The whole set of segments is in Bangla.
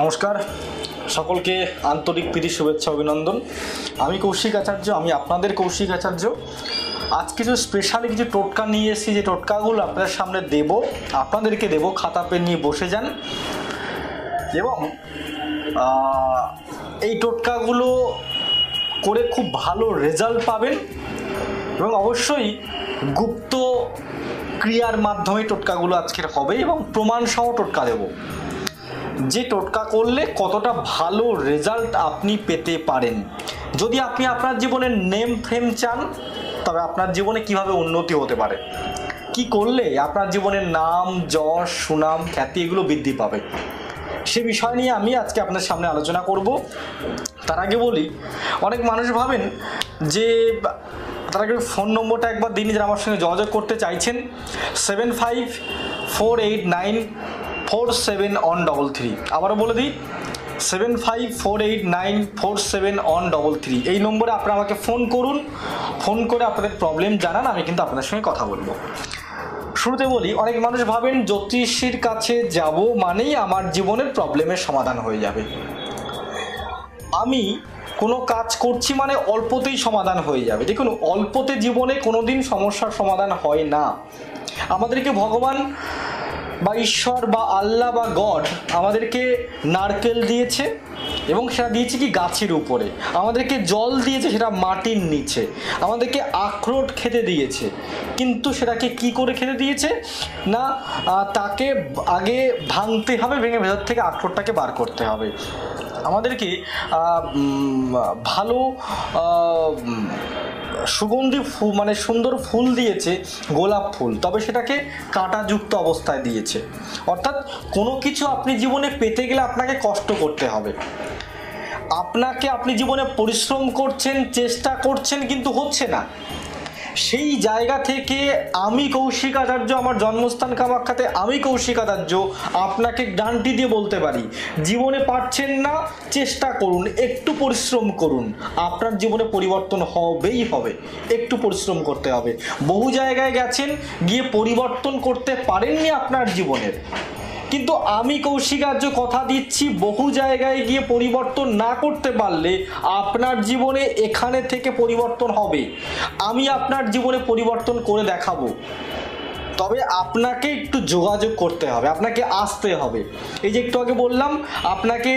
নমস্কার। সকলকে আন্তরিক প্রীতি, শুভেচ্ছা, অভিনন্দন। আমি কৌশিক আচার্য, আমি আপনাদের কৌশিক আচার্য। আজ কিছু স্পেশালি কিছু টোটকা নিয়ে এসেছি, যে টোটকাগুলো আপনাদের সামনে দেব, আপনাদেরকে দেব, খাতা, পেন নিয়ে বসে যান। এবং এই টোটকাগুলো করে খুব ভালো রেজাল্ট পাবেন। এবং অবশ্যই গুপ্ত ক্রিয়ার মাধ্যমে টোটকাগুলো আজকের হবে এবং প্রমাণ সহ টোটকা দেবো। যে টোটকা করলে কতটা ভালো রেজাল্ট আপনি পেতে পারেন। যদি আপনি আপনার জীবনের নেম ফ্রেম চান, তবে আপনার জীবনে কীভাবে উন্নতি হতে পারে? কি করলে আপনার জীবনের নাম, যশ, সুনাম, খ্যাতি এগুলো বৃদ্ধি পাবে? সে বিষয় নিয়ে আমি আজকে আপনার সামনে আলোচনা করব। তার আগে বলি, অনেক মানুষ ভাবেন যে, তার আগে ফোন নম্বরটা একবার দিন যারা আমার সঙ্গে যোগাযোগ করতে চাইছেন seven five four eight nine four seven one double three আবারও বলে দিই seven five four eight nine four seven one double three এই নম্বরে আপনারা আমাকে ফোন করুন ফোন করে আপনাদের প্রবলেম জানান, আমি কিন্তু আপনাদের সঙ্গে কথা বলব। শুরুতে বলি, অনেক মানুষ ভাবেন জ্যোতিষীর কাছে যাব মানেই আমার জীবনের প্রবলেমের সমাধান হয়ে যাবে। আমি কোনো কাজ করছি মানে অল্পতেই সমাধান হয়ে যাবে। দেখুন, অল্পতে জীবনে কোনোদিন সমস্যার সমাধান হয় না। আমাদেরকে ভগবান বা ঈশ্বর বা আল্লাহ বা গড আমাদেরকে নারকেল দিয়েছে এবং সেটা দিয়েছে কি গাছের উপরে। আমাদেরকে জল দিয়েছে, সেটা মাটির নিচে। আমাদেরকে আখরোট খেতে দিয়েছে। কিন্তু সেটাকে কি করে খেতে দিয়েছে? না তাকে আগে ভাঙতে হবে, ভেঙে ভেতর থেকে আখরোটটাকে বার করতে হবে। আমাদেরকে ভালো সুগন্ধি ফুল মানে সুন্দর ফুল দিয়েছে, গোলাপ ফুল, তবে সেটাকে কাঁটাযুক্ত অবস্থায় দিয়েছে। অর্থাৎ কোনো কিছু আপনি জীবনে পেতে গেলে আপনাকে কষ্ট করতে হবে। আপনাকে আপনি জীবনে পরিশ্রম করছেন, চেষ্টা করছেন, কিন্তু হচ্ছে না। সেই জায়গা থেকে আমি কৌশিক আচার্য আমার জন্মস্থান কামাখ্যাতে, আমি কৌশিক আচার্য আপনাকে গ্যারান্টি দিয়ে বলতে পারি। জীবনে পারছেন না, চেষ্টা করুন, একটু পরিশ্রম করুন। আপনার জীবনে পরিবর্তন হবেই হবে, একটু পরিশ্রম করতে হবে। বহু জায়গায় গেছেন, গিয়ে পরিবর্তন করতে পারেননি আপনার জীবনের। কিন্তু আমি কৌশিকার্য কথা দিচ্ছি, বহু জায়গায় গিয়ে পরিবর্তন না করতে পারলে আপনার জীবনে এখানে থেকে পরিবর্তন হবে। আমি আপনার জীবনে পরিবর্তন করে দেখাবো। তবে আপনাকে একটু যোগাযোগ করতে হবে, আপনাকে আসতে হবে। এই যে একটু আগে বললাম, আপনাকে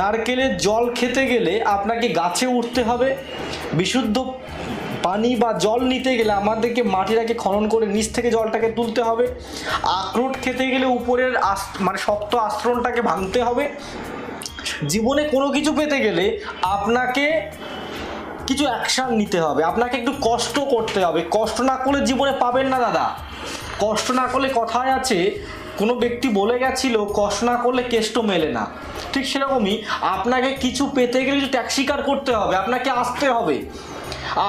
নারকেলের জল খেতে গেলে আপনাকে গাছে উঠতে হবে, বিশুদ্ধ পানি বা জল নিতে গেলে আমাদেরকে মাটিটাকে খনন করে নিচ থেকে জলটাকে তুলতে হবে। আখরোট খেতে গেলে উপরের আস মানে শক্ত আস্তরণটাকে ভাঙতে হবে। জীবনে কোনো কিছু পেতে গেলে আপনাকে কিছু অ্যাকশান নিতে হবে। আপনাকে একটু কষ্ট করতে হবে। কষ্ট না করলে জীবনে পাবেন না দাদা। কষ্ট না করলে কথায় আছে, কোনো ব্যক্তি বলে গেছিল, কষ্ট না করলে কেষ্ট মেলে না। ঠিক সেরকমই আপনাকে কিছু পেতে গেলে কিছু ত্যাগ স্বীকার করতে হবে। আপনাকে আসতে হবে।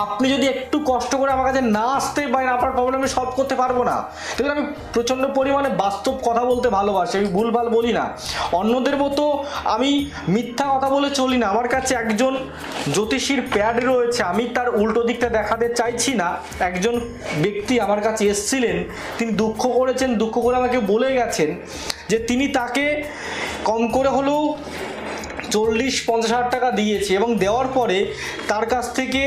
আপনি যদি একটু কষ্ট করে আমার কাছে না আসতে পারেন, আপনার প্রবলেম আমি সলভ করতে পারব না। দেখুন, আমি প্রচণ্ড পরিমাণে বাস্তব কথা বলতে ভালোবাসি, আমি ভুলভাল বলি না। অন্যদের মতো আমি মিথ্যা কথা বলে চলি না। আমার কাছে একজন জ্যোতিষীর প্যাড রয়েছে, আমি তার উল্টো দিকটা দেখাতে চাইছি না। একজন ব্যক্তি আমার কাছে এসছিলেন, তিনি দুঃখ করেছেন, দুঃখ করে আমাকে বলে গেছেন যে তিনি তাকে কম করে হলেও চল্লিশ পঞ্চাশ হাজার টাকা দিয়েছে এবং দেওয়ার পরে তার কাছ থেকে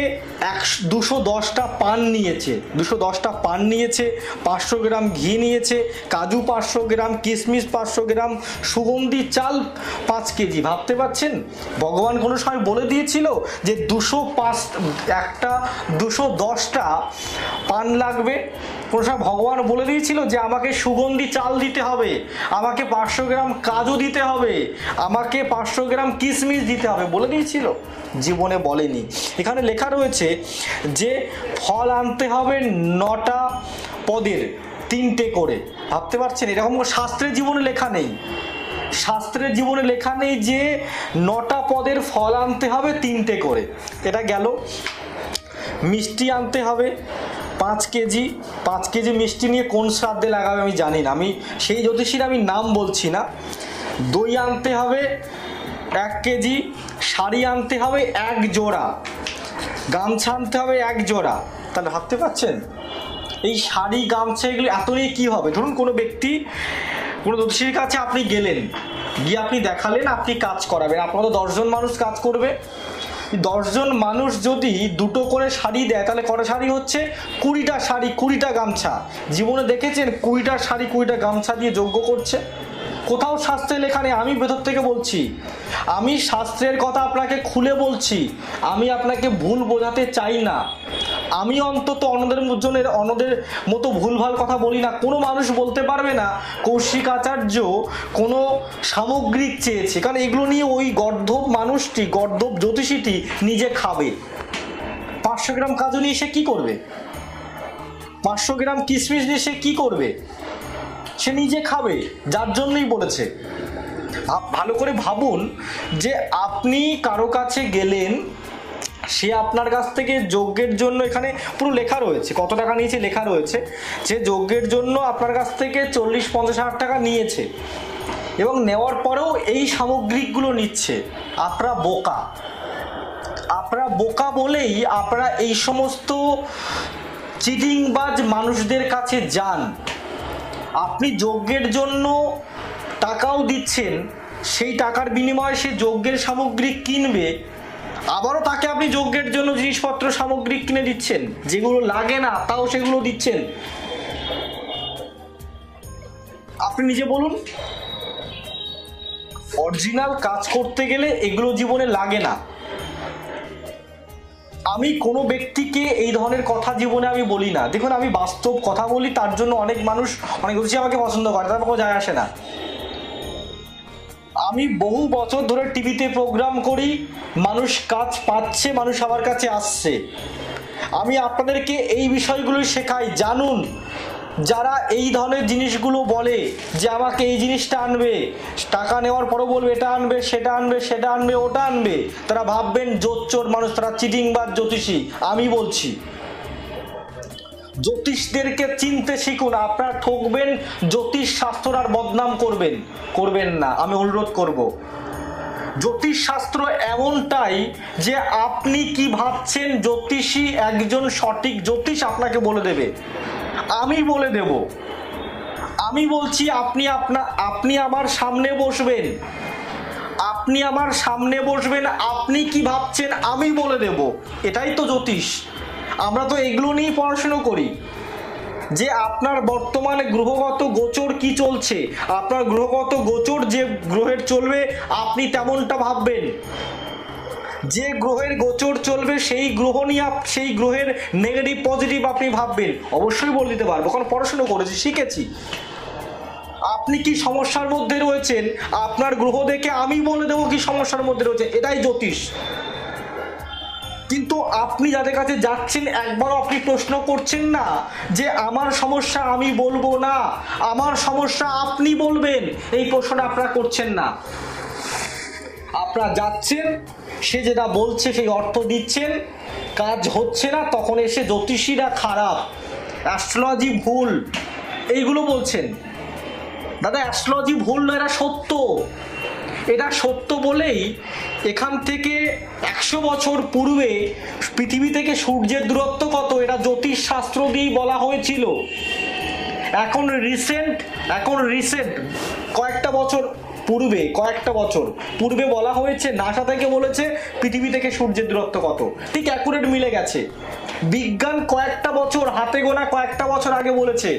একশো, দুশো দশটা পান নিয়েছে। দুশো দশটা পান নিয়েছে, পাঁচশো গ্রাম ঘি নিয়েছে, কাজু পাঁচশো গ্রাম কিশমিশ পাঁচশো গ্রাম, সুগন্ধি চাল পাঁচ কেজি। ভাবতে পারছেন? ভগবান কোনো সময় বলে দিয়েছিল যে দুশো পাঁচ, একটা দুশো দশটা পান লাগবে। কোনো সময় ভগবান বলে দিয়েছিল যে আমাকে সুগন্ধি চাল দিতে হবে, আমাকে পাঁচশো গ্রাম কাজু দিতে হবে, আমাকে পাঁচশো গ্রাম কিশমিশ দিতে হবে, বলে দিয়েছিল। জীবনে বলেনি। এখানে লেখা রয়েছে যে, ফল আনতে হবে নটা পদের, তিনটে করে। ভাবতে পারছেন? এরকম শাস্ত্রের জীবনে লেখা নেই। শাস্ত্রের জীবনে লেখা নেই যে, নটা পদের ফল আনতে হবে তিনটে করে। এটা গেল। মিষ্টি আনতে হবে পাঁচ কেজি। পাঁচ কেজি মিষ্টি নিয়ে কোন শ্রাদ্ধে লাগাবে আমি জানি না। আমি সেই জ্যোতিষীর আমি নাম বলছি না। দই আনতে হবে এক কেজি শাড়ি আনতে হবে এক জোড়া। গামছা আনতে হবে এক জোড়া। তাহলে ভাবতে পারছেন? এই শাড়ি, গামছা এগুলো এত নিয়ে কী হবে? ধরুন কোনো ব্যক্তি, কোনো জ্যোতিষীর কাছে আপনি গেলেন, গিয়ে আপনি দেখালেন, আপনি কাজ করাবেন। আপনার তো দশজন মানুষ কাজ করবে। দশজন মানুষ যদি দুটো করে শাড়ি দেয়, তাহলে কটা শাড়ি হচ্ছে? কুড়িটা শাড়ি, কুড়িটা গামছা। জীবনে দেখেছেন কুড়িটা শাড়ি কুড়িটা গামছা দিয়ে যোগ্য করছে? কোথাও শাস্ত্রে লেখা নেই, আমি ভেতর থেকে বলছি। আমি শাস্ত্রের কথা আপনাকে খুলে বলছি, আমি আপনাকে ভুল বোঝাতে চাই না। আমি অন্তত অন্যদের জনের অন্যদের মতো ভুলভাল কথা বলি না। কোনো মানুষ বলতে পারবে না, কৌশিক আচার্য কোনো সামগ্রিক চেয়েছে। কারণ এগুলো নিয়ে ওই গর্ধব মানুষটি, গর্ধব জ্যোতিষীটি নিজে খাবে। পাঁচশো গ্রাম কাজু নিয়ে সে কী করবে? পাঁচশো গ্রাম কিশমিশ নিয়ে সে কী করবে? সে নিজে খাবে, যার জন্যই বলেছে। ভালো করে ভাবুন যে আপনি কারও কাছে গেলেন, সে আপনার কাছ থেকে যজ্ঞের জন্য এখানে পুরো লেখা রয়েছে, কত টাকা নিয়েছে লেখা রয়েছে, যে যজ্ঞের জন্য আপনার কাছ থেকে চল্লিশ, পঞ্চাশ হাজার টাকা নিয়েছে এবং নেওয়ার পরেও এই সামগ্রিকগুলো নিচ্ছে, আপনারা বোকা। আপনারা বোকা বলেই আপনারা এই সমস্ত চিটিংবাজ মানুষদের কাছে যান। আপনি যজ্ঞের জন্য টাকাও দিচ্ছেন, সেই টাকার বিনিময়ে সে যজ্ঞের সামগ্রী কিনবে, আবারও তাকে আপনি যজ্ঞের জন্য জিনিসপত্র, সামগ্রী কিনে দিচ্ছেন, যেগুলো লাগে না, তাও সেগুলো দিচ্ছেন। আপনি নিজে বলুন, অরিজিনাল কাজ করতে গেলে এগুলো জীবনে লাগে না। আমি কোনো ব্যক্তিকে এই ধরনের কথা জীবনে আমি বলি না। দেখুন, আমি বাস্তব কথা বলি, তার জন্য অনেক মানুষ, অনেক বেশি আমাকে পছন্দ করে তার কোনো যায় আসে না। আমি বহু বছর ধরে টিভিতে প্রোগ্রাম করি, মানুষ কাজ পাচ্ছে, মানুষ আমার কাছে আসছে। আমি আপনাদেরকে এই বিষয়গুলো শেখাই, জানুন। যারা এই ধরনের জিনিসগুলো বলে যে আমাকে এই জিনিসটা আনবে, টাকা নেওয়ার পরও বলবে, এটা আনবে, সেটা আনবে সেটা আনবে, ওটা আনবে, তারা ভাববেন জোচ্চোর মানুষ, তারা চিটিং বা জ্যোতিষী, আমি বলছি। জ্যোতিষদেরকে চিনতে শিখুন, আপনারা ঠকবেন, জ্যোতিষ শাস্ত্র আর বদনাম করবেন করবেন না, আমি অনুরোধ করব। জ্যোতিষ শাস্ত্র এমনটাই যে আপনি কি ভাবছেন, জ্যোতিষী একজন সঠিক জ্যোতিষ আপনাকে বলে দেবে। আমি বলে দেব। আমি বলছি, আপনি আপনা, আপনি আমার সামনে বসবেন। আপনি আমার সামনে বসবেন, আপনি কি ভাবছেন আমি বলে দেব। এটাই তো জ্যোতিষ। আমরা তো এগুলো নিয়েই পড়াশুনো করি। যে আপনার বর্তমানে গ্রহগত গোচর কি চলছে, আপনার গ্রহগত গোচর যে গ্রহের চলবে, আপনি তেমনটা ভাববেন। যে গ্রহের গোচর চলবে, সেই গ্রহ নিয়ে সেই গ্রহের নেগেটিভ পজিটিভ আপনি ভাববেন। অবশ্যই বলে দিতে পারব, কারণ পড়াশুনো করেছি, শিখেছি। আপনি কি সমস্যার মধ্যে রয়েছেন? আপনার গ্রহ দেখে আমি বলে দেবো কি সমস্যার মধ্যে রয়েছে, এটাই জ্যোতিষ। কিন্তু আপনি যাদের কাছে যাচ্ছেন, একবারও আপনি প্রশ্ন করছেন না যে, আমার সমস্যা আমি বলব না, আমার সমস্যা আপনি বলবেন। এই প্রশ্নটা আপনারা করছেন না। আপনারা যাচ্ছেন সে যেটা বলছে, সেই অর্থ দিচ্ছেন। কাজ হচ্ছে না, তখন এসে জ্যোতিষীরা খারাপ। অ্যাস্ট্রোলজি ভুল। এইগুলো বলছেন। দাদা, অ্যাস্ট্রোলজি ভুল না এরা সত্য। এটা সত্য বলেই এখান থেকে একশো বছর পূর্বে পৃথিবী থেকে সূর্যের দূরত্ব কত, এটা জ্যোতিষ শাস্ত্র দিয়েই বলা হয়েছিল। এখন রিসেন্ট এখন রিসেন্ট পূর্বে কয়েকটা বছর। পূর্বে বলা হয়েছে, নাসা থেকে বলেছে, পৃথিবী থেকে সূর্যের দূরত্ব কত। ঠিক অ্যাকুরেট মিলে গেছে। বিজ্ঞান কয়েকটা বছর, হাতে গোনা কয়েকটা বছর আগে বলেছে।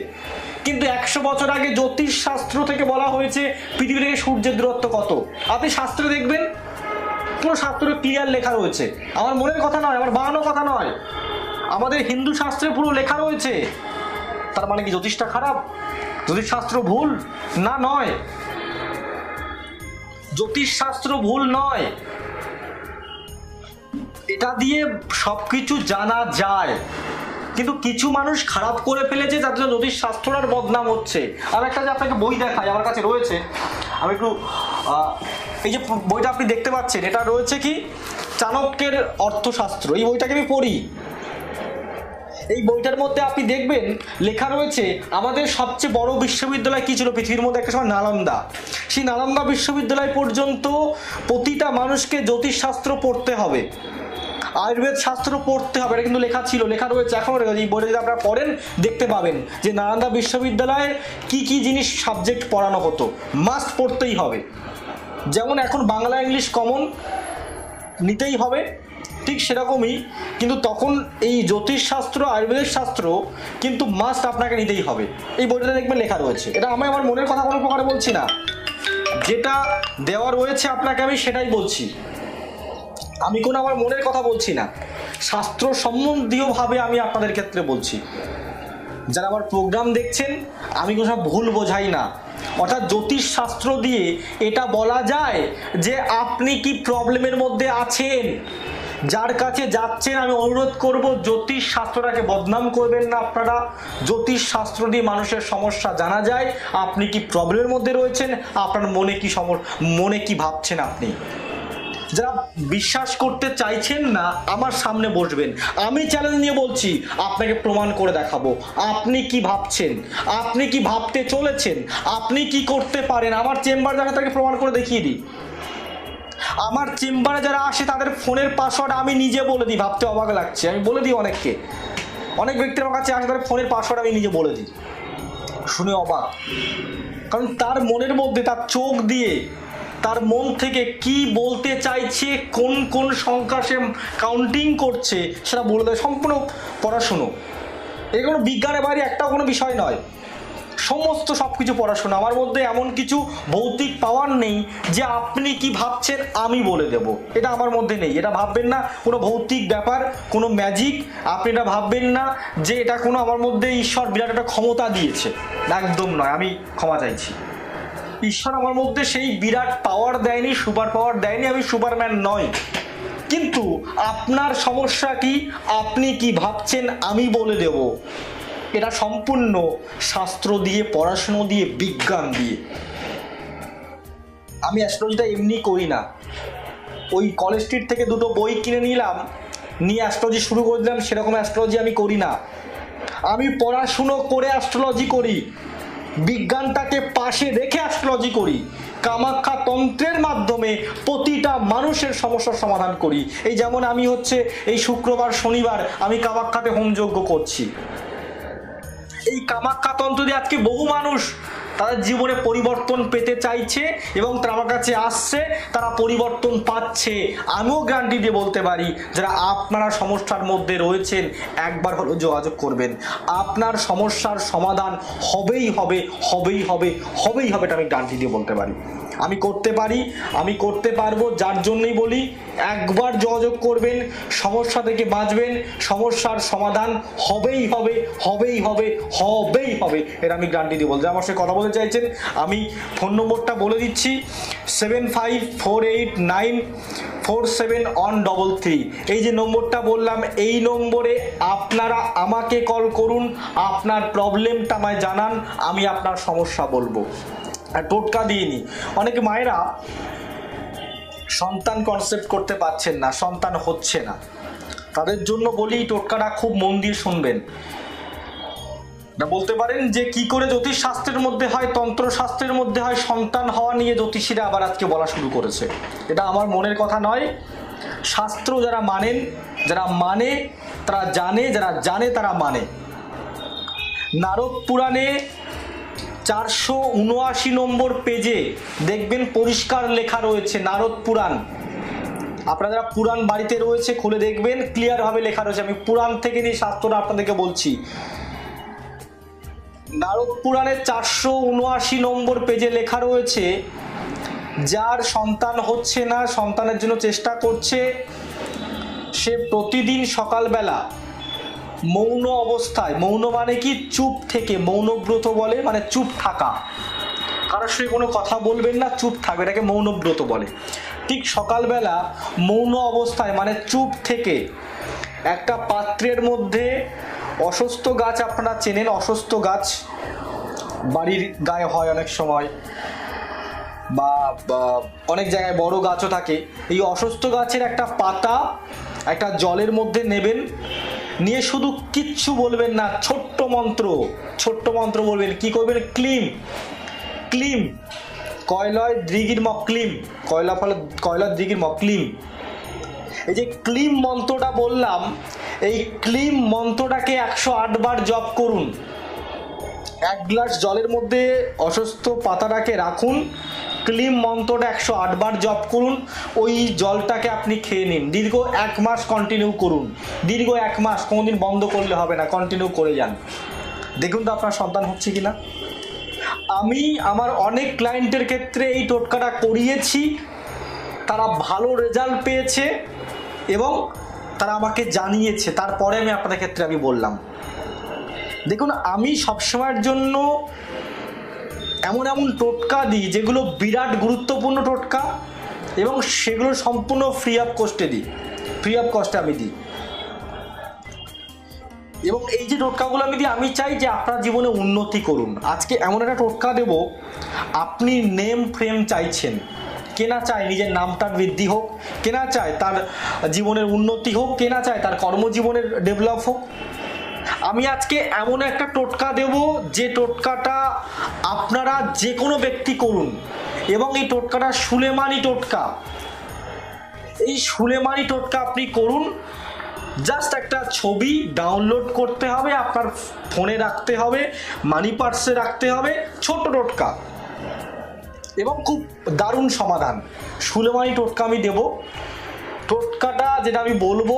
কিন্তু একশো বছর আগে জ্যোতিষ শাস্ত্র থেকে বলা হয়েছে, পৃথিবী থেকে সূর্যের দূরত্ব কত। আপনি শাস্ত্রে দেখবেন পুরো শাস্ত্রে ক্লিয়ার লেখা রয়েছে। আমার মনের কথা নয়, আমার বানানো কথা নয়। আমাদের হিন্দু শাস্ত্রে পুরো লেখা রয়েছে। তার মানে কি জ্যোতিষটা খারাপ? জ্যোতিষশাস্ত্র ভুল? না, নয়। জ্যোতিষশাস্ত্র ভুল নয়। এটা দিয়ে সবকিছু জানা যায়। কিন্তু কিছু মানুষ খারাপ করে ফেলেছে, যার জন্য জ্যোতিষ বদনাম হচ্ছে। আর একটা যে আপনাকে বই দেখাই, আমার কাছে রয়েছে। আমি একটু এই যে বইটা আপনি দেখতে পাচ্ছেন, এটা রয়েছে কি? চাণক্যের অর্থশাস্ত্র। এই বইটাকে আমি পড়ি। এই বইটার মধ্যে আপনি দেখবেন, লেখা রয়েছে, আমাদের সবচেয়ে বড় বিশ্ববিদ্যালয় কি ছিল? পৃথিবীর মধ্যে একটা সময় নালন্দা। সেই নালন্দা বিশ্ববিদ্যালয় পর্যন্ত প্রতিটা মানুষকে জ্যোতিষশাস্ত্র পড়তে হবে। আয়ুর্বেদ শাস্ত্র পড়তে হবে, এটা কিন্তু লেখা ছিল, লেখা রয়েছে এখনও লেখা এই বইটা যদি আপনারা পড়েন, দেখতে পাবেন যে নালন্দা বিশ্ববিদ্যালয়ে কি কি জিনিস সাবজেক্ট পড়ানো হতো। মাস্ট পড়তেই হবে। যেমন এখন বাংলা ইংলিশ কমন নিতেই হবে। ঠিক সেরকমই কিন্তু তখন এই জ্যোতিষশাস্ত্র আয়ুর্বেদিক শাস্ত্র কিন্তু মাস্ট আপনাকে নিতেই হবে। এই বইটা দেখবেন লেখা রয়েছে। এটা আমি আমার মনের কথা কোনো প্রকারে বলছি না। যেটা দেওয়া রয়েছে আপনাকে আমি সেটাই বলছি। আমি কোনো আমার মনের কথা বলছি না। শাস্ত্র সম্বন্ধীয়ভাবে আমি আপনাদের ক্ষেত্রে বলছি। যারা আমার প্রোগ্রাম দেখছেন, আমি কোনো ভুল বোঝাই না। অর্থাৎ জ্যোতিষ শাস্ত্র দিয়ে এটা বলা যায় যে আপনি কি প্রবলেমের মধ্যে আছেন? যার কাছে যাচ্ছেন, আমি অনুরোধ করব, জ্যোতিষ শাস্ত্রটাকে বদনাম করবেন না আপনারা। জ্যোতিষ শাস্ত্র দিয়ে মানুষের সমস্যা জানা যায়। আপনি কি প্রবলেমের মধ্যে রয়েছেন? আপনার মনে কি সমর মনে কি ভাবছেন আপনি? যারা বিশ্বাস করতে চাইছেন না, আমার সামনে বসবেন। আমি চ্যালেঞ্জ নিয়ে বলছি, আপনাকে প্রমাণ করে দেখাবো। আপনি কি ভাবছেন? আপনি কি ভাবতে চলেছেন? আপনি কি করতে পারেন? আমার চেম্বার দেখা তাকে প্রমাণ করে দেখিয়ে দিই। আমার চেম্বারে যারা আসে, তাদের ফোনের পাসওয়ার্ড আমি নিজে বলে দিই, ভাবতে অবাক লাগছে। আমি বলে দিই অনেককে। অনেক ব্যক্তি আমার কাছে আসে, তাদের ফোনের পাসওয়ার্ড আমি নিজে বলে দিই। শুনে অবাক। কারণ তার মনের মধ্যে, তার চোখ দিয়ে, তার মন থেকে কি বলতে চাইছে, কোন কোন সংখ্যা সে কাউন্টিং করছে, সেটা বলে দেয়। সম্পূর্ণ পড়াশুনো। কোনো বিজ্ঞানের বাইরে একটাও কোনো বিষয় নয়। সমস্ত সব কিছু পড়াশোনা। আমার মধ্যে এমন কিছু ভৌতিক পাওয়ার নেই যে আপনি কি ভাবছেন আমি বলে দেব। এটা আমার মধ্যে নেই। এটা ভাববেন না কোনো ভৌতিক ব্যাপার, কোনো ম্যাজিক আপনি এটা ভাববেন না যে এটা কোনো আমার মধ্যে ঈশ্বর বিরাট একটা ক্ষমতা দিয়েছে। একদম নয়, আমি ক্ষমা চাইছি। ঈশ্বর আমার মধ্যে সেই বিরাট পাওয়ার দেয়নি সুপার পাওয়ার দেয়নি, আমি সুপারম্যান নয়। কিন্তু আপনার সমস্যা কি? আপনি কি ভাবছেন আমি বলে দেব? এটা সম্পূর্ণ শাস্ত্র দিয়ে, পড়াশুনো দিয়ে, বিজ্ঞান দিয়ে। আমি অ্যাস্ট্রোলজিটা এমনি করি না। ওই কলেজ স্ট্রিট থেকে দুটো বই কিনে নিলাম, নিয়ে অ্যাস্ট্রোলজি শুরু করে দিলাম, সেরকম অ্যাস্ট্রোলজি আমি করি না। আমি পড়াশুনো করে অ্যাস্ট্রোলজি করি, বিজ্ঞানটাকে পাশে রেখে অ্যাস্ট্রোলজি করি, কামাখ্যা তন্ত্রের মাধ্যমে প্রতিটা মানুষের সমস্যার সমাধান করি। এই যেমন আমি হচ্ছে এই শুক্রবার, শনিবার আমি কামাখ্যাতে হোমযজ্ঞ করছি। এই কামাখ্যা তন্ত্র দিয়ে আজকে বহু মানুষ তাদের জীবনে পরিবর্তন পেতে চাইছে এবং তারা কাছে আসছে, তারা পরিবর্তন পাচ্ছে। আমিও গ্যারান্টি দিয়ে বলতে পারি, যারা আপনারা সমস্যার মধ্যে রয়েছেন, একবার হলো যোগাযোগ করবেন। আপনার সমস্যার সমাধান হবেই হবে হবেই হবে হবেই হবে এটা আমি গ্যারান্টি দিয়ে বলতে পারি। আমি করতে পারি, আমি করতে পারব, যার জন্যই বলি একবার যোগাযোগ করবেন, সমস্যা থেকে বাঁচবেন, সমস্যার সমাধান হবেই হবে হবেই হবে হবেই হবে, এটা আমি গ্যারান্টি দিয়ে বলছি আমার সাথে কথা বলতে চাইছেন, আমি ফোন নম্বরটা বলে দিচ্ছি seven five four eight nine four seven one double three এই যে নম্বরটা বললাম, এই নম্বরে আপনারা আমাকে কল করুন, আপনার প্রবলেমটা আমায় জানান, আমি আপনার সমস্যা বলব। টোটকা দিয়ে অনেক মায়েরা সন্তান কনসেপ্ট করতে পারছেন না, সন্তান হচ্ছে না। তাদের জন্য বলি টোটকাটা খুব মন দিয়ে শুনবেন। বলতে পারেন যে কি করে জ্যোতিষ শাস্ত্রের মধ্যে হয় তন্ত্র শাস্ত্রের মধ্যে হয়, সন্তান হওয়া নিয়ে জ্যোতিষীরা আবার আজকে বলা শুরু করেছে। এটা আমার মনের কথা নয়। শাস্ত্র যারা মানেন, যারা মানে তারা জানে, যারা জানে তারা মানে। নারদ পুরাণে চারশো উনআশি নম্বর পেজে দেখবেন পরিষ্কার লেখা রয়েছে, নারদ পুরাণ। আপনারা যারা পুরাণ বাড়িতে রয়েছে, খুলে দেখবেন ক্লিয়ারভাবে লেখা রয়েছে। আমি পুরাণ থেকে নিয়ে শাস্ত্রটা আপনাদেরকে বলছি। নারদ পুরাণের চারশো উনআশি নম্বর পেজে লেখা রয়েছে, যার সন্তান হচ্ছে না, সন্তানের জন্য চেষ্টা করছে, সে প্রতিদিন সকালবেলা মৌন অবস্থায়, মৌন মানে কি? চুপ থেকে, মৌনব্রত বলে মানে চুপ থাকা। কারোর সঙ্গে কোনো কথা বলবেন না, চুপ থাকবে, এটাকে মৌনব্রত বলে। ঠিক সকালবেলা মৌন অবস্থায় মানে চুপ থেকে, একটা পাত্রের মধ্যে অসুস্থ গাছ আপনারা চেনেন, অসুস্থ গাছ বাড়ির গায়ে হয় অনেক সময়, বা অনেক জায়গায় বড় গাছও থাকে। এই অসুস্থ গাছের একটা পাতা একটা জলের মধ্যে নেবেন নিয়ে শুধু কিচ্ছু বলবেন না, ছোট্ট মন্ত্র ছোট্ট মন্ত্র বলবেন। কি করবেন? ক্লিম। ক্লিম। কয়লয় দৃগির মক্লিম কয়লা ফলে কয়লা দৃগির মক্লিম এই যে ক্লিম মন্ত্রটা বললাম, এই ক্লিম মন্ত্রটাকে একশো আটবার জপ করুন। এক গ্লাস জলের মধ্যে অসুস্থ পাতাটাকে রাখুন ক্লিম মন্ত্রটা একশো আটবার জপ করুন, ওই জলটাকে আপনি খেয়ে নিন। দীর্ঘ এক মাস কন্টিনিউ করুন। দীর্ঘ এক মাস কোনোদিন বন্ধ করলে হবে না কন্টিনিউ করে যান। দেখুন তো আপনার সন্তান হচ্ছে কি না? আমি আমার অনেক ক্লায়েন্টের ক্ষেত্রে এই টোটকাটা করিয়েছি, তারা ভালো রেজাল্ট পেয়েছে এবং তারা আমাকে জানিয়েছে। তারপরে আমি আপনাদের ক্ষেত্রে আমি বললাম। দেখুন, আমি সবসময়ের জন্য এমন এমন টোটকা দিই যেগুলো বিরাট গুরুত্বপূর্ণ টোটকা এবং সেগুলো সম্পূর্ণ ফ্রি অফ কস্টে দিই। ফ্রি অফ কস্টে আমি দিই। এবং এই যে টোটকাগুলো আমি দিই, আমি চাই যে আপনার জীবনে উন্নতি করুন। আজকে এমন একটা টোটকা দেব, আপনি নেম ফ্রেম চাইছেন। কেনা চায় নিজের নামটার বৃদ্ধি হোক, কেনা চায় তার জীবনের উন্নতি হোক, কেনা চায় তার কর্মজীবনের ডেভেলপ হোক। আমি আজকে এমন একটা টোটকা দেব যে টোটকাটা আপনারা যে কোনো ব্যক্তি করুন। এবং এই টোটকাটা সুলেমানি টোটকা। এই সুলেমানি টোটকা আপনি করুন। জাস্ট একটা ছবি ডাউনলোড করতে হবে, আপনার ফোনে রাখতে হবে, মানি পার্সে রাখতে হবে ছোট টোটকা। এবং খুব দারুণ সমাধান। সুলেমানি টোটকা আমি দেব। টোটকাটা যেটা আমি বলব,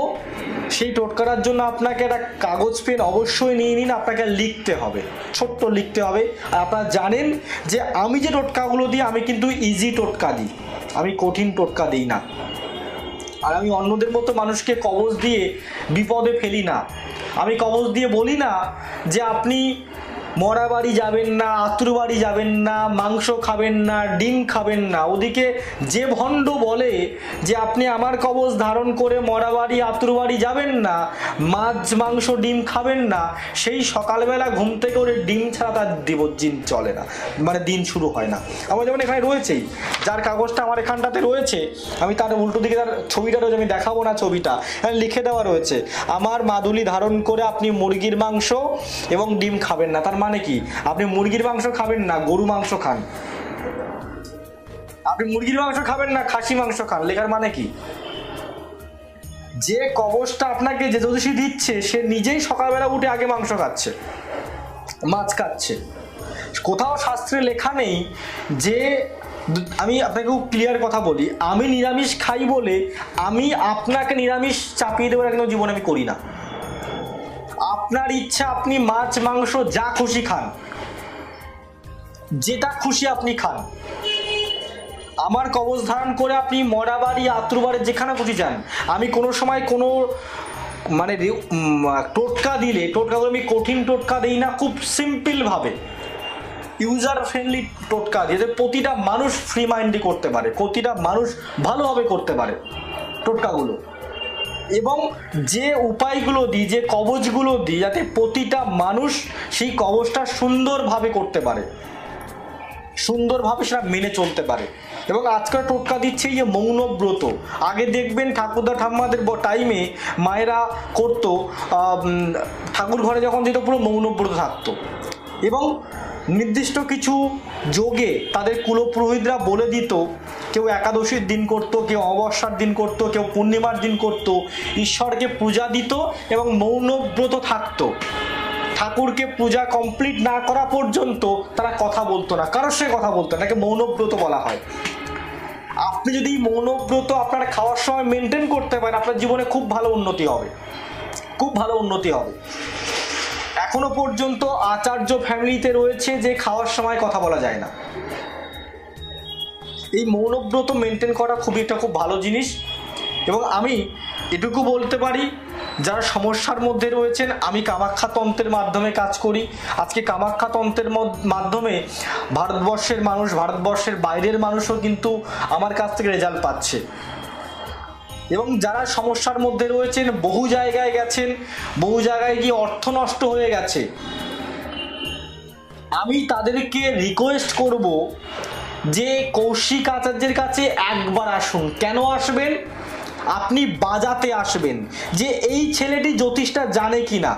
সেই টোটকাটার জন্য আপনাকে একটা কাগজ পেন অবশ্যই নিয়ে নিন, আপনাকে লিখতে হবে, ছোট্ট লিখতে হবে। আর আপনারা জানেন যে আমি যে টোটকাগুলো দিই, আমি কিন্তু ইজি টোটকা দিই, আমি কঠিন টোটকা দিই না। আর আমি অন্যদের মতো মানুষকে কবজ দিয়ে বিপদে ফেলি না। আমি কবজ দিয়ে বলি না যে আপনি মরা বাড়ি যাবেন না, আতুর বাড়ি যাবেন না, মাংস খাবেন না, ডিম খাবেন না। ওদিকে যে ভণ্ড বলে যে আপনি আমার কবজ ধারণ করে মরা বাড়ি, আতুর বাড়ি যাবেন না, মাছ, মাংস, ডিম খাবেন না, সেই সকালবেলা ঘুম থেকে ওরে ডিম ছাড়া তার দিন চলে না মানে দিন শুরু হয় না। আমার যেমন এখানে রয়েছেই, যার কাগজটা আমার এখানটাতে রয়েছে, আমি তার উল্টো দিকে তার ছবিটা রয়েছে, আমি দেখাবো না ছবিটা লিখে দেওয়া রয়েছে, আমার মাদুলি ধারণ করে আপনি মুরগির মাংস এবং ডিম খাবেন না। তার মানে কি? আপনি মুরগির মাংস খাবেন না গরু মাংস খান। আপনি মুরগির মাংস খাবেন না, খাসি মাংস খান, লেখার মানে কি? যে কবচটা আপনাকে যে জ্যোতিষী দিচ্ছে, সে নিজেই সকালবেলা উঠে আগে মাংস খাচ্ছে, মাছ খাচ্ছে। কোথাও শাস্ত্রে লেখা নেই যে, আমি আপনাকে খুব ক্লিয়ার কথা বলি, আমি নিরামিষ খাই বলে আমি আপনাকে নিরামিষ চাপিয়ে দেবো কিন্তু জীবনে আমি করি না। আপনার ইচ্ছা, আপনি মাছ, মাংস, যা খুশি খান। যেটা খুশি আপনি খান। আমার কবজ ধারণ করে আপনি মরা বাড়ি আত্রু বাড়ি যেখানে খুশি যান। আমি কোনো সময় কোনো মানে টোটকা দিলে, টোটকাগুলো আমি কঠিন টোটকা দিই না, খুব সিম্পলভাবে ইউজার ফ্রেন্ডলি টোটকা যাতে প্রতিটা মানুষ ফ্রি মাইন্ডলি করতে পারে, প্রতিটা মানুষ ভালোভাবে করতে পারে টোটকাগুলো। এবং যে উপায়গুলো দিই, যে কবচগুলো দিই, যাতে প্রতিটা মানুষ সেই কবচটা সুন্দরভাবে করতে পারে। সুন্দরভাবে সেটা মেনে চলতে পারে। এবং আজকাল টোটকা দিচ্ছে যে মৌনব্রত। আগে দেখবেন ঠাকুরদা ঠাম্মাদের টাইমে মায়েরা করতো ঠাকুর ঘরে যখন যেত পুরো মৌনব্রত থাকতো। এবং নির্দিষ্ট কিছু যোগে তাদের কুলপুরোহিতরা বলে দিত, কেউ একাদশীর দিন করতো, কেউ অমাবস্যার দিন করতো, কেউ পূর্ণিমার দিন করতো, ঈশ্বরকে পূজা দিত এবং মৌনব্রত থাকতো। ঠাকুরকে পূজা কমপ্লিট না করা পর্যন্ত তারা কথা বলতো না। কারোর সঙ্গে কথা বলতো না মৌনব্রত বলা হয়। আপনি যদি মৌনব্রত আপনার খাওয়ার সময় মেনটেন করতে পারেন, আপনার জীবনে খুব ভালো উন্নতি হবে। খুব ভালো উন্নতি হবে। এখনও পর্যন্ত আচার্য ফ্যামিলিতে রয়েছে যে খাওয়ার সময় কথা বলা যায় না। এই মৌনব্রত মেনটেন করা খুবই একটা খুব ভালো জিনিস এবং আমি এটুকু বলতে পারি, যারা সমস্যার মধ্যে রয়েছেন, আমি কামাখ্যা তন্ত্রের মাধ্যমে কাজ করি। আজকে কামাখ্যা তন্ত্রের মদ- মাধ্যমে ভারতবর্ষের মানুষ, ভারতবর্ষের বাইরের মানুষও কিন্তু আমার কাছ থেকে রেজাল্ট পাচ্ছে। এবং যারা সমস্যার মধ্যে রয়েছেন, বহু জায়গায় গেছেন, বহু জায়গায় গিয়ে অর্থ নষ্ট হয়ে গেছে। আমি তাদেরকে রিকোয়েস্ট করব যে কৌশিক আচার্যের কাছে একবার আসুন। কেন আসবেন? আপনি বাজাতে আসবেন যে এই ছেলেটি জ্যোতিষটা জানে কি না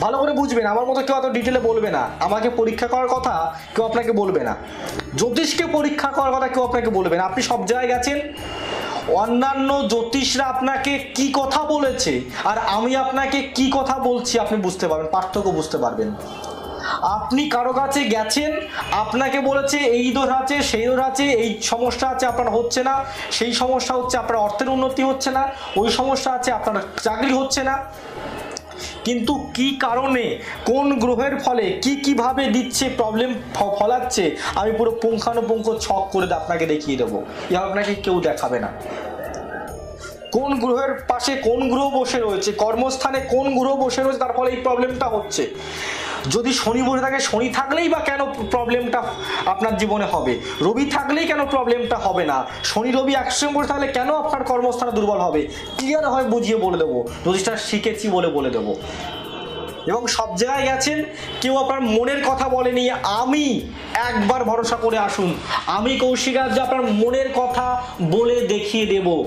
ভালো করে বুঝবেন, আমার মতো কেউ অত ডিটেলে বলবে না। আমাকে পরীক্ষা করার কথা কেউ আপনাকে বলবে না। জ্যোতিষকে পরীক্ষা করার কথা কেউ আপনাকে বলবে না। আপনি সব জায়গায় গেছেন অন্যান্য জ্যোতিষরা আপনাকে কি কথা বলেছে? আর আমি আপনাকে কি কথা বলছি আপনি বুঝতে পারবেন, পার্থক্য বুঝতে পারবেন। আপনি কারও কাছে গেছেন, আপনাকে বলেছে এই দোষ আছে, সেই দোষ আছে, এই সমস্যা আছে, আপনার হচ্ছে না, সেই সমস্যা হচ্ছে, আপনার অর্থের উন্নতি হচ্ছে না, ওই সমস্যা আছে, আপনার চাকরি হচ্ছে না। কিন্তু কি কারণে, কোন গ্রহের ফলে, কি কীভাবে দিচ্ছে প্রবলেম ফলাচ্ছে, আমি পুরো পুঙ্খানুপুঙ্খ ছক করে আপনাকে দেখিয়ে দেবো। ইহা আপনাকে কেউ দেখাবে না। কোন গ্রহের পাশে কোন গ্রহ বসে রয়েছে, কর্মস্থানে কোন গ্রহ বসে রয়েছে, তার ফলে এই প্রবলেমটা হচ্ছে। যদি শনি বসে থাকে, শনি থাকলেই বা কেন প্রবলেমটা আপনার জীবনে হবে? রবি থাকলেই কেন প্রবলেমটা হবে না? শনি, রবি একসঙ্গে বসে থাকলে কেন আপনার কর্মস্থানে দুর্বল হবে? ক্লিয়ার হয় বুঝিয়ে বলে দেবো। জ্যোতিষটা শিখেছি বলে বলে দেবো। এবং সব জায়গায় গেছেন, কেউ আপনার মনের কথা বলেনি, আমি একবার ভরসা করে আসুন। আমি কৌশিকার্য আপনার মনের কথা বলে দেখিয়ে দেব।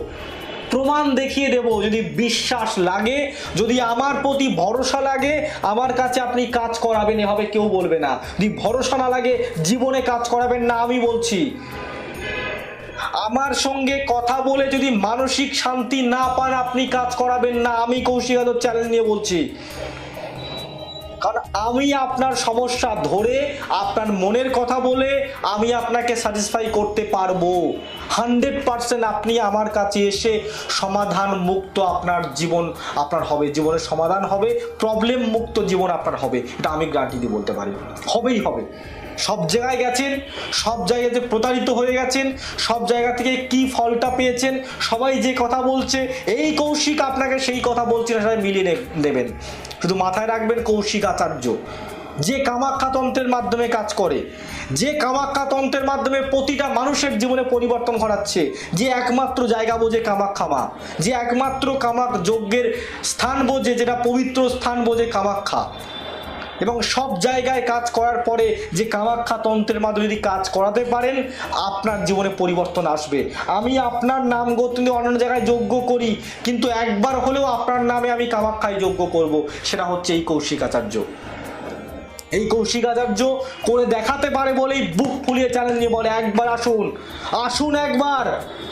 প্রমাণ দেখিয়ে দেব যদি বিশ্বাস লাগে, যদি আমার প্রতি ভরসা লাগে, আমার কাছে আপনি কাজ করাবেন, এভাবে কেউ বলবে না। যদি ভরসা না লাগে, জীবনে কাজ করাবেন না, আমি বলছি। আমার সঙ্গে কথা বলে যদি মানসিক শান্তি না পান, আপনি কাজ করাবেন না, আমি কৌশিক চ্যালেঞ্জ নিয়ে বলছি। কারণ আমি আপনার সমস্যা ধরে আপনার মনের কথা বলে আমি আপনাকে স্যাটিসফাই করতে পারব। হান্ড্রেড পারসেন্ট আপনি আমার কাছে এসে সমাধান মুক্ত আপনার জীবন আপনার হবে। জীবনের সমাধান হবে প্রবলেম মুক্ত জীবন আপনার হবে। এটা আমি গ্যারান্টি দিয়ে বলতে পারি। হবেই হবে। সব জায়গায় গেছেন, সব জায়গাতে প্রতারিত হয়ে গেছেন, সব জায়গা থেকে কি ফলটা পেয়েছেন, সবাই যে কথা বলছে, এই কৌশিক আপনাকে সেই কথা বলছে না, সবাই মিলিয়ে নেবেন। শুধু মাথায় রাখবেন কৌশিক আচার্য যে কামাখ্যা তন্ত্রের মাধ্যমে কাজ করে, যে কামাখ্যা তন্ত্রের মাধ্যমে প্রতিটা মানুষের জীবনে পরিবর্তন ঘটাচ্ছে, যে একমাত্র জায়গা বোঝে কামাখ্যা মা যে একমাত্র কামাক যজ্ঞের স্থান বোঝে, যেটা পবিত্র স্থান বোঝে কামাখ্যা। এবং সব জায়গায় কাজ করার পরে যে কামাখ্যা তন্ত্রের মাধ্যমে যদি কাজ করাতে পারেন, আপনার জীবনে পরিবর্তন আসবে। আমি আপনার নাম গোত্র অন্য জায়গায় যোগ্য করি, কিন্তু একবার হলেও আপনার নামে আমি কামাখ্যায় যোগ্য করব, সেটা হচ্ছে এই কৌশিক আচার্য। এই কৌশিক আচার্য করে দেখাতে পারে বলেই বুক ফুলিয়ে চ্যালেঞ্জ নিয়ে বলে, একবার আসুন আসুন একবার,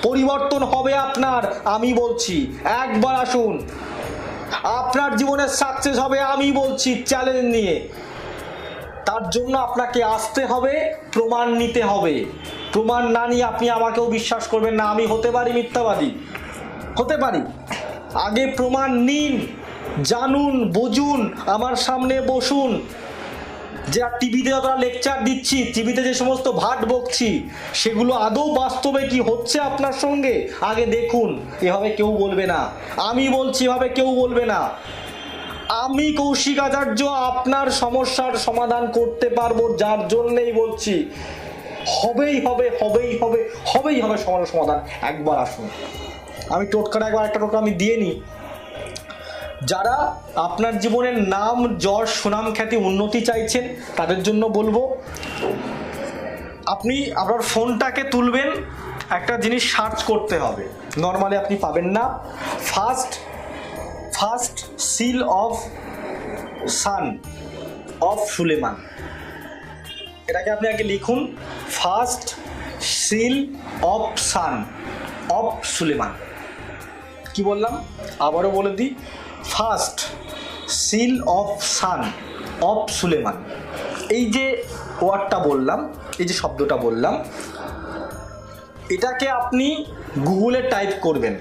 পরিবর্তন হবে আপনার। আমি বলছি, একবার আসুন। আপনার জীবনে সাকসেস হবে আমি বলছি চ্যালেঞ্জ নিয়ে। তার জন্য আপনাকে আসতে হবে, প্রমাণ নিতে হবে। প্রমাণ না নিয়ে আপনি আমাকেও বিশ্বাস করবেন না, আমি হতে পারি মিথ্যাবাদী। হতে পারি। আগে প্রমাণ নিন, জানুন, বুঝুন, আমার সামনে বসুন। যে টিভিতে যতটা লেকচার দিচ্ছি টিভিতে যে সমস্ত ভাট বকছি, সেগুলো আদৌ বাস্তবে কি হচ্ছে আপনার সঙ্গে? আগে দেখুন, এভাবে কেউ বলবে না। আমি বলছি, এভাবে কেউ বলবে না। আমি কৌশিক আচার্য, আপনার সমস্যার সমাধান করতে পারব যার জন্যেই বলছি। হবেই হবে হবেই হবে হবেই হবে সমস্যার সমাধান। একবার আসুন। আমি টোটকাটা একবার একটা টোটকা আমি দিয়ে নিই। যারা আপনার জীবনের নাম যশ সুনাম খ্যাতি, উন্নতি চাইছেন, তাদের জন্য বলব, আপনি আপনার ফোনটাকে তুলবেন, একটা জিনিস সার্চ করতে হবে। নর্মালি আপনি পাবেন না। First first seal of sun, of Suleman. এটাকে আপনি আগে লিখুন, first seal of sun, of Suleman. কি বললাম? আবারও বলে দিই first seal of sun, of Suleman. এই যে ওয়ার্ডটা বললাম, এই যে শব্দটা বললাম, এটাকে আপনি গুগলে টাইপ করবেন।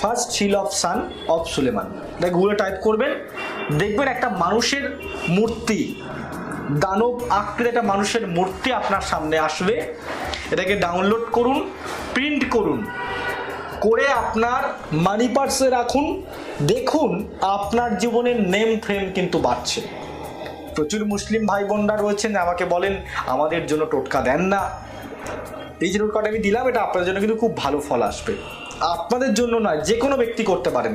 First seal of sun, of Suleman. এটা গুগলে টাইপ করবেন, দেখবেন একটা মানুষের মূর্তি, দানব আকৃতির একটা মানুষের মূর্তি আপনার সামনে আসবে। এটাকে ডাউনলোড করুন প্রিন্ট করুন। করে আপনার মানি পার্সে রাখুন। দেখুন, আপনার জীবনের নেম ফ্রেম কিন্তু বাড়ছে। প্রচুর মুসলিম ভাই বোনরা রয়েছেন, আমাকে বলেন, আমাদের জন্য টোটকা দেন না। এই যে টোটকাটা আমি দিলাম, এটা আপনাদের জন্য কিন্তু খুব ভালো ফল আসবে। আপনাদের জন্য নয় যে কোনো ব্যক্তি করতে পারেন।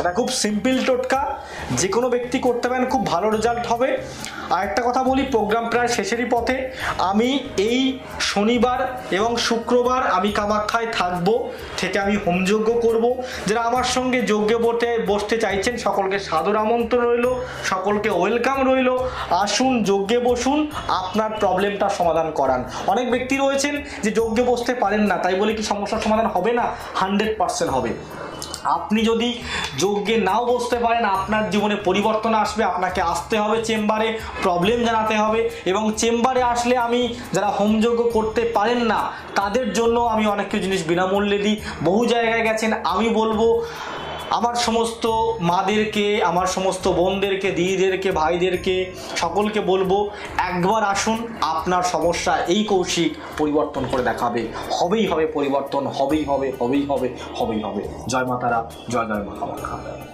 এটা খুব সিম্পল টোটকা। যে কোনো ব্যক্তি করতে পারেন, খুব ভালো রেজাল্ট হবে। আর একটা কথা বলি প্রোগ্রাম প্রায় শেষেরই পথে। আমি এই শনিবার এবং শুক্রবার আমি কামাখ্যায় থাকব, থেকে আমি হোমযজ্ঞ করব। যারা আমার সঙ্গে যজ্ঞ বসতে বসতে চাইছেন, সকলকে সাদর আমন্ত্রণ রইল, সকলকে ওয়েলকাম রইল। আসুন, যজ্ঞে বসুন, আপনার প্রবলেমটা সমাধান করান। অনেক ব্যক্তি রয়েছেন যে যজ্ঞে বসতে পারেন না, তাই বলে কি সমস্যার সমাধান হবে না? হান্ড্রেড পার্সেন্ট হবে। আপনি যদি যোগ্যে নাও বসতে পারেন, আপনার জীবনে পরিবর্তন আসবে, আপনাকে আসতে হবে চেম্বারে প্রবলেম জানাতে হবে এবং চেম্বারে আসলে আমি যারা হোমযজ্ঞ করতে পারেন না, তাদের জন্য আমি অনেক কিছু জিনিস বিনামূল্যে দিই। বহু জায়গায় গেছেন, আমি বলব আমার সমস্ত মাদেরকে, আমার সমস্ত বোনদেরকে, দিদিদেরকে, ভাইদেরকে সকলকে বলব, একবার আসুন, আপনার সমস্যা এই কৌশিক পরিবর্তন করে দেখাবে। হবেই হবে পরিবর্তন, হবেই হবে হবেই হবে হবেই হবে। জয় মাতারা, জয় জয় মা কামাখ্যা।